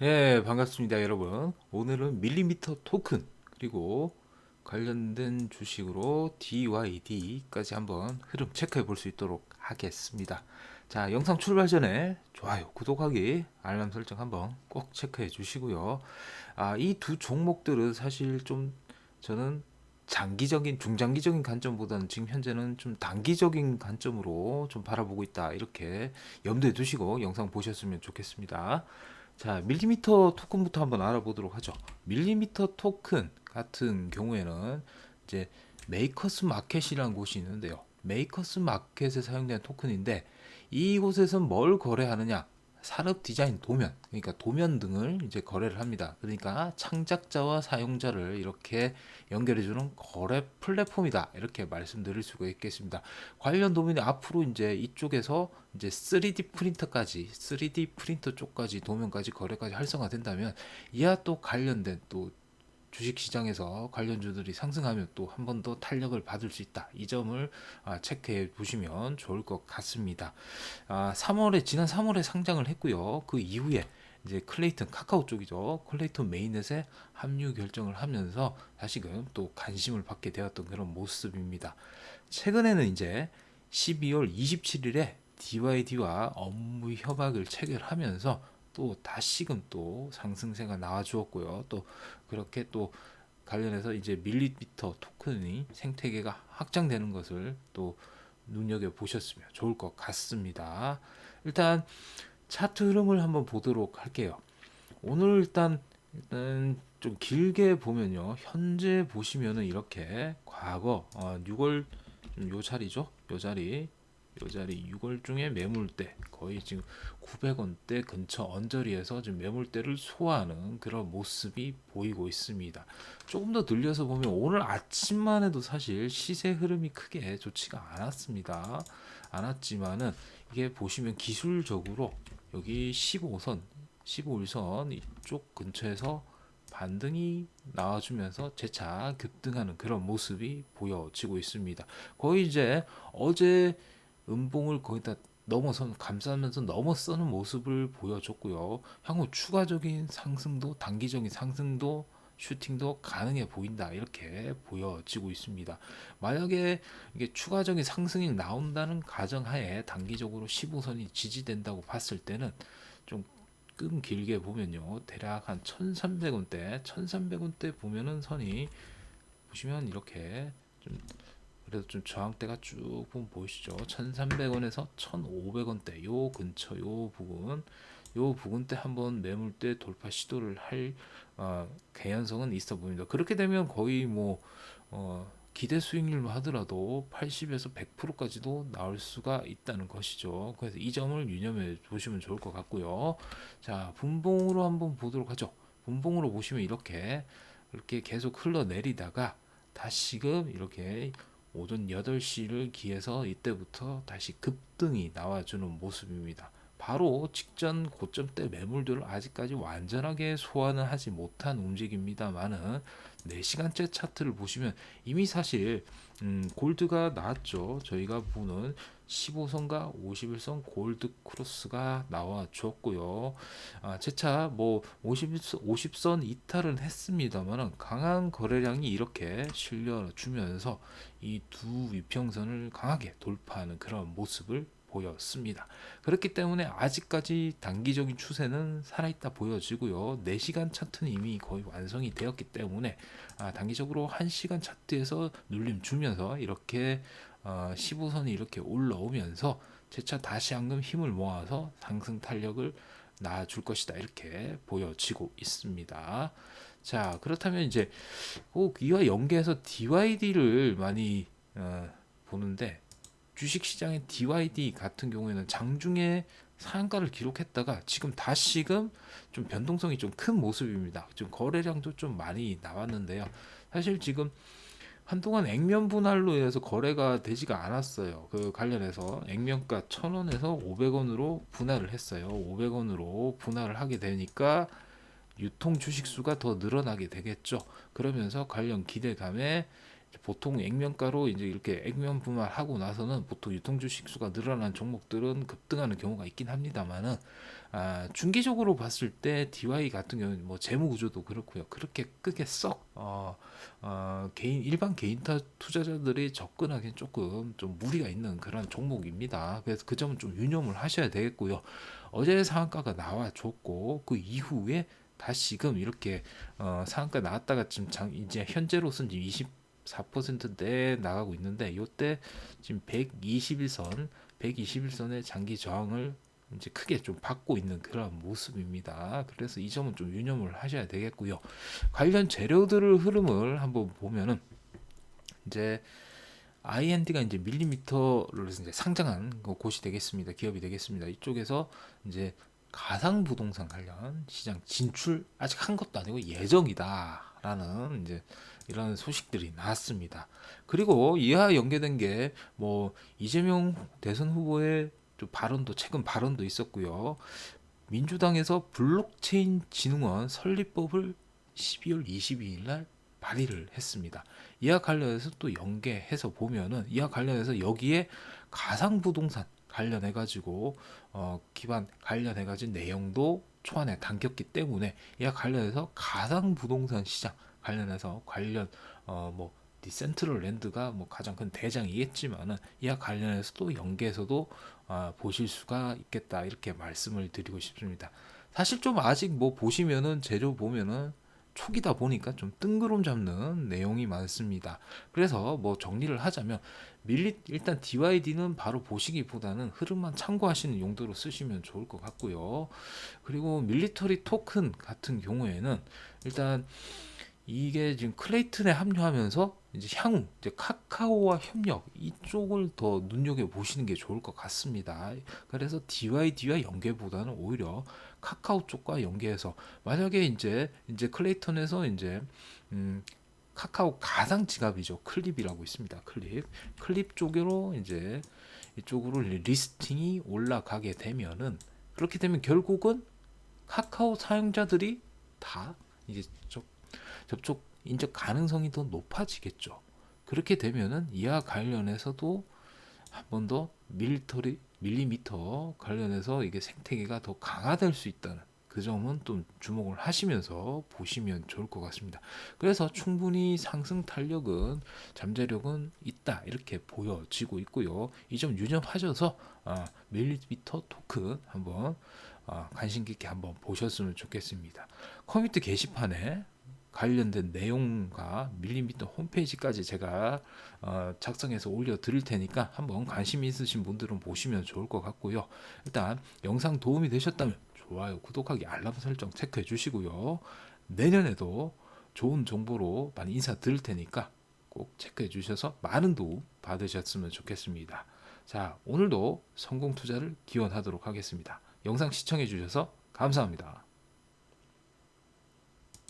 네, 반갑습니다, 여러분. 오늘은 밀리미터 토큰 그리고 관련된 주식으로 DYD까지 한번 흐름 체크해 볼 수 있도록 하겠습니다. 자, 영상 출발 전에 좋아요, 구독하기, 알람 설정 한번 꼭 체크해 주시고요. 아, 이 두 종목들은 사실 좀 저는 장기적인 중장기적인 관점보다는 지금 현재는 좀 단기적인 관점으로 좀 바라보고 있다 이렇게 염두에 두시고 영상 보셨으면 좋겠습니다. 자, 밀리미터 토큰부터 한번 알아보도록 하죠. 밀리미터 토큰 같은 경우에는 이제 메이커스 마켓이라는 곳이 있는데요. 메이커스 마켓에 사용되는 토큰인데 이곳에서 뭘 거래하느냐? 산업 디자인 도면, 그러니까 도면 등을 이제 거래를 합니다. 그러니까 창작자와 사용자를 이렇게 연결해주는 거래 플랫폼이다. 이렇게 말씀드릴 수가 있겠습니다. 관련 도면이 앞으로 이제 이쪽에서 이제 3D 프린터까지, 3D 프린터 쪽까지 도면까지 거래까지 활성화된다면 이와 또 관련된 또 주식 시장에서 관련주들이 상승하면 또 한 번 더 탄력을 받을 수 있다. 이 점을 아, 체크해 보시면 좋을 것 같습니다. 아, 3월에 지난 3월에 상장을 했고요. 그 이후에 이제 클레이튼 카카오 쪽이죠. 클레이튼 메인넷에 합류 결정을 하면서 다시금 또 관심을 받게 되었던 그런 모습입니다. 최근에는 이제 12월 27일에 DYD와 업무 협약을 체결하면서 또 다시금 또 상승세가 나와 주었고요. 또 그렇게 또 관련해서 이제 밀리미터 토큰이 생태계가 확장되는 것을 또 눈여겨 보셨으면 좋을 것 같습니다. 일단 차트 흐름을 한번 보도록 할게요. 오늘 일단 일단 좀 길게 보면요. 현재 보시면은 이렇게 과거 어, 6월 요 자리죠. 요 자리 요 자리 6월 중에 매물대 거의 지금 900원대 근처 언저리에서 지금 매물대를 소화하는 그런 모습이 보이고 있습니다. 조금 더 늘려서 보면 오늘 아침만 해도 사실 시세 흐름이 크게 좋지가 않았습니다. 않았지만은 이게 보시면 기술적으로 여기 15선, 15일선 이쪽 근처에서 반등이 나와주면서 재차 급등하는 그런 모습이 보여지고 있습니다. 거의 이제 어제 음봉을 거의 다 넘어선 감싸면서 넘어서는 모습을 보여줬고요. 향후 추가적인 상승도 단기적인 상승도 슈팅도 가능해 보인다 이렇게 보여지고 있습니다. 만약에 이게 추가적인 상승이 나온다는 가정하에 단기적으로 15선이 지지된다고 봤을 때는 좀 끔 길게 보면요 대략 한 1,300원대 1,300원대 보면은 선이 보시면 이렇게 좀 그래도 좀 저항대가 쭉 보면 보이시죠? 1,300원에서 1,500원대 요 근처 요 부분 요 부분대 한번 매물대 돌파 시도를 할 어, 개연성은 있어 보입니다. 그렇게 되면 거의 뭐 어, 기대 수익률로 하더라도 80에서 100%까지도 나올 수가 있다는 것이죠. 그래서 이 점을 유념해 보시면 좋을 것 같고요. 자, 분봉으로 한번 보도록 하죠. 분봉으로 보시면 이렇게 이렇게 계속 흘러내리다가 다시금 이렇게 오전 8시를 기해서 이때부터 다시 급등이 나와주는 모습입니다. 바로 직전 고점 때 매물들을 아직까지 완전하게 소화는 하지 못한 움직임입니다만은 4시간째 차트를 보시면 이미 사실 음, 골드가 나왔죠. 저희가 보는 15선과 51선 골드 크로스가 나와 줬고요. 아, 재차 뭐 50, 50선 이탈은 했습니다만 강한 거래량이 이렇게 실려 주면서 이 두 위평선을 강하게 돌파하는 그런 모습을 보였습니다. 그렇기 때문에 아직까지 단기적인 추세는 살아있다 보여지고요. 4시간 차트는 이미 거의 완성이 되었기 때문에 아, 단기적으로 1시간 차트에서 눌림 주면서 이렇게 어, 15선이 이렇게 올라오면서 재차 다시 한금 힘을 모아서 상승 탄력을 낳아줄 것이다 이렇게 보여지고 있습니다. 자 그렇다면 이제 꼭 이와 연계해서 DYD를 많이 어, 보는데 주식시장의 DYD 같은 경우에는 장중에 상한가를 기록했다가 지금 다시금 좀 변동성이 좀 큰 모습입니다. 좀 거래량도 좀 많이 나왔는데요. 사실 지금 한동안 액면 분할로 인해서 거래가 되지가 않았어요. 그 관련해서 액면가 1000원에서 500원으로 분할을 했어요. 500원으로 분할을 하게 되니까 유통 주식 수가 더 늘어나게 되겠죠. 그러면서 관련 기대감에 보통 액면가로 이제 이렇게 액면 분할하고 나서는 보통 유통 주식 수가 늘어난 종목들은 급등하는 경우가 있긴 합니다만은 아, 중기적으로 봤을 때 DY 같은 경우는 뭐 재무 구조도 그렇고요. 그렇게 크게 썩 어, 어, 개인 일반 개인 타 투자자들이 접근하기엔 조금 좀 무리가 있는 그런 종목입니다. 그래서 그 점은 좀 유념을 하셔야 되겠고요. 어제 상한가가 나와줬고 그 이후에 다시금 이렇게 어, 상한가 나왔다가 지금 장, 이제 현재로서는 24%대 나가고 있는데 이때 지금 121선 121선의 장기 저항을 이제 크게 좀 받고 있는 그런 모습입니다. 그래서 이 점은 좀 유념을 하셔야 되겠고요. 관련 재료들을 흐름을 한번 보면은 이제 IND가 이제 밀리미터를 이제 상장한 그 곳이 되겠습니다. 기업이 되겠습니다. 이쪽에서 이제 가상 부동산 관련 시장 진출 아직 한 것도 아니고 예정이다 라는 이제 이런 소식들이 나왔습니다. 그리고 이와 연계된 게 뭐 이재명 대선 후보의 또 발언도 최근 발언도 있었고요. 민주당에서 블록체인 진흥원 설립법을 12월 22일 날 발의를 했습니다. 이와 관련해서 또 연계해서 보면은 이와 관련해서 여기에 가상 부동산 관련해 가지고 어 기반 관련해 가지고 내용도 초안에 담겼기 때문에 이와 관련해서 가상 부동산 시장 관련해서 관련 어 뭐 디센트럴 랜드가 뭐 가장 큰 대장이겠지만은 이와 관련해서 또 연계해서도 아, 보실 수가 있겠다 이렇게 말씀을 드리고 싶습니다. 사실 좀 아직 뭐 보시면은 재료 보면은 초기다 보니까 좀 뜬구름 잡는 내용이 많습니다. 그래서 뭐 정리를 하자면 밀리 일단 DYD는 바로 보시기보다는 흐름만 참고하시는 용도로 쓰시면 좋을 것 같고요. 그리고 밀리터리 토큰 같은 경우에는 일단 이게 지금 클레이튼에 합류하면서 이제 향후 이제 카카오와 협력 이쪽을 더 눈여겨 보시는 게 좋을 것 같습니다. 그래서 DYD와 연계보다는 오히려 카카오 쪽과 연계해서 만약에 이제 이제 클레이턴에서 이제 음 카카오 가상 지갑이죠. 클립이라고 있습니다. 클립. 클립 쪽으로 이제 이쪽으로 리스팅이 올라가게 되면은 그렇게 되면 결국은 카카오 사용자들이 다 이제 저 접촉 인적 가능성이 더 높아지겠죠. 그렇게 되면은 이와 관련해서도 한 번 더 밀리터리 밀리미터 관련해서 이게 생태계가 더 강화될 수 있다는 그 점은 좀 주목을 하시면서 보시면 좋을 것 같습니다. 그래서 충분히 상승 탄력은 잠재력은 있다 이렇게 보여지고 있고요. 이 점 유념하셔서 아, 밀리미터 토큰 한번 아, 관심 깊게 한번 보셨으면 좋겠습니다. 커뮤니티 게시판에 관련된 내용과 밀리미터 홈페이지까지 제가 어, 작성해서 올려 드릴 테니까 한번 관심 있으신 분들은 보시면 좋을 것 같고요. 일단 영상 도움이 되셨다면 좋아요, 구독하기, 알람 설정 체크해 주시고요. 내년에도 좋은 정보로 많이 인사 드릴 테니까 꼭 체크해 주셔서 많은 도움 받으셨으면 좋겠습니다. 자, 오늘도 성공 투자를 기원하도록 하겠습니다. 영상 시청해 주셔서 감사합니다.